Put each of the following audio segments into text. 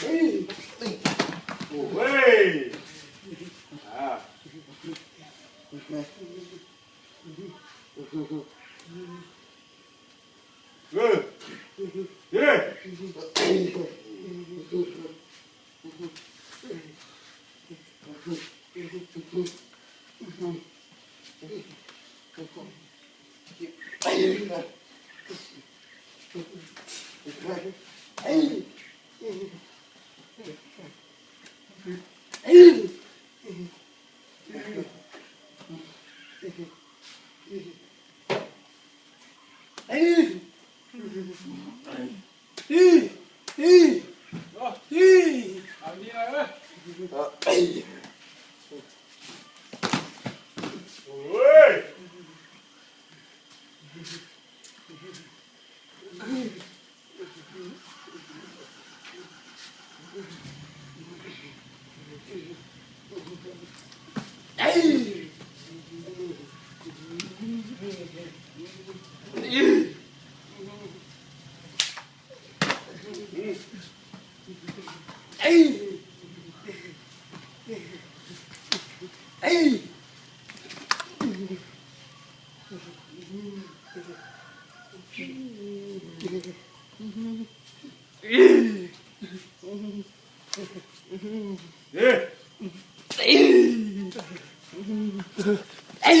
เฮ้ยอ่าเออเย้เออ Mm-hmm. เอ้ยเอ้ยเอ้ยเอ้ย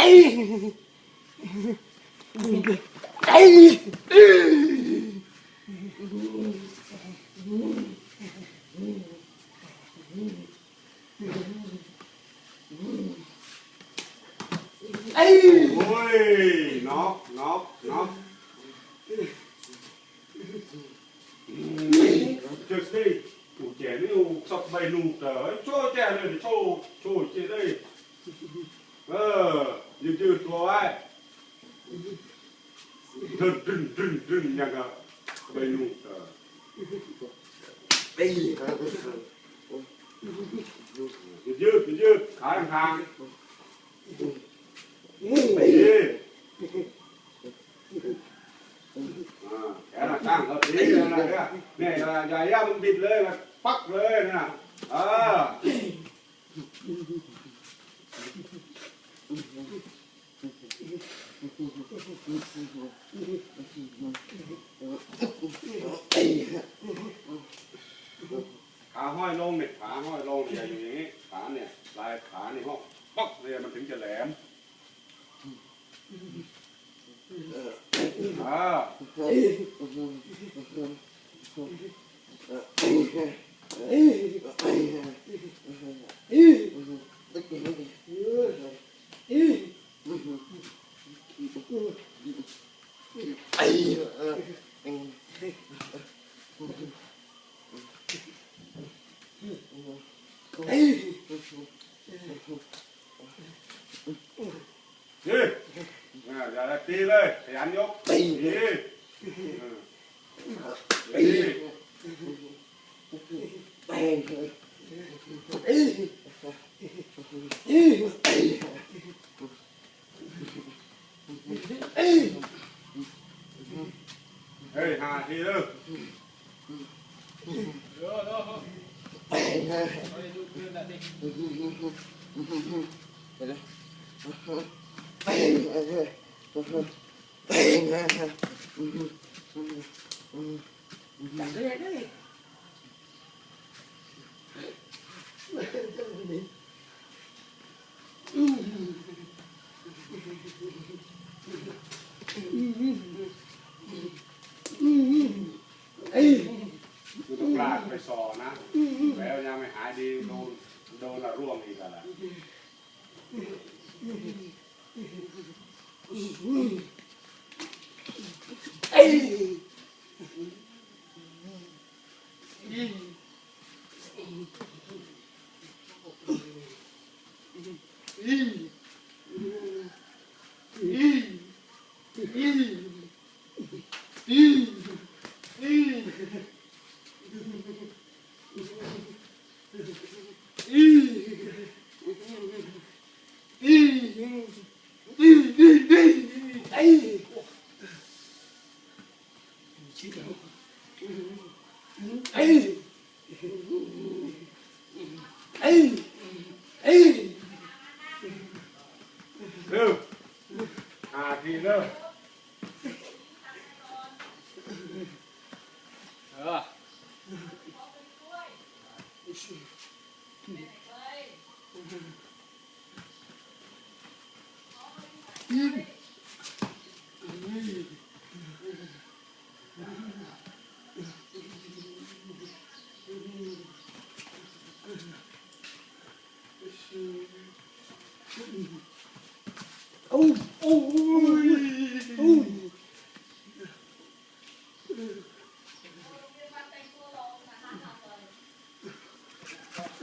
Ay! Ay! Ay! Ôi, nó, nó, nó. Just stay. Cụ trẻ nếu sọc bay lù tớ, cho trẻ này cho, cho trẻ đây. Ờ. ยืดยืดตัวไว้ดึงดึงดึงดึงอย่างกัไใบนุ่งตียืดยืดยืดขาทางมุ่งไปแขนตั้งเขาตีนะเนี่ยยายามันบิดเลยปักเลยนะเออ ขาห้อยลงเนี่ยขาห้อยลงเนี่ยอย่างนี้ขาเนี่ยลายขาในห้องป๊อกเนี่ยมันถึงจะแหลมอาเอ้ นี่อ่าอย่าได้ตีเลยขยันยกตีนี่อ่าตีแปงตี เตงนะจับก็ได้ด้วยคือต้องลากไปซอนะแล้วยังไมหายดีโดนโดนละร่วมอีกแล้ว เอ้ย เร็วหาทีเร็วเออยิง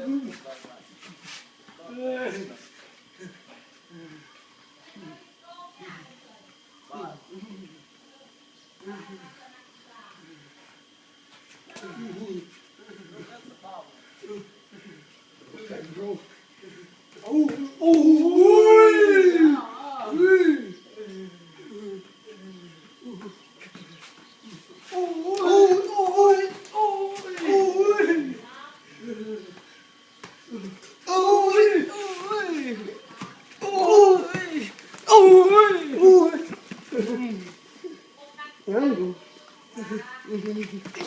That's the problem. Oh, oh. 이분이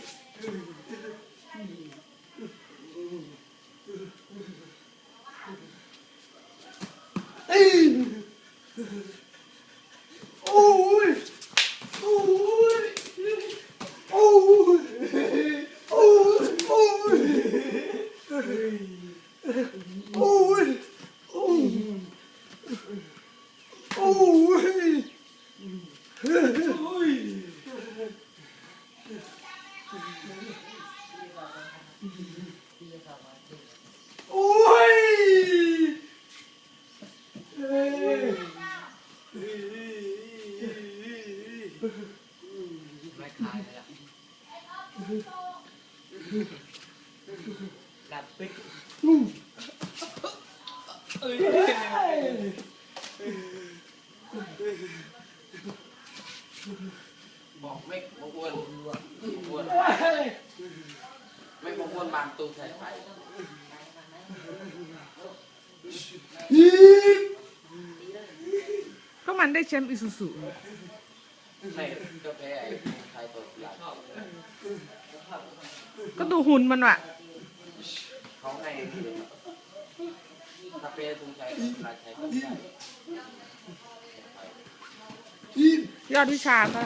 ไม่ขายเลยล่ะดับปิ๊กเอ้ย บอกไม่บกวนบกวนไม่บกวนบาง ตู้ใส่ไฟก็มันได้แชมป์อิซูซุไม่ก็แพ้ไอ้ใครตัวหลังก็ดูหุ่นมันว่ะเขาให้ถ้าแพ้ตรงใช้ใครใช้ก็ได้ยอดวิชาก็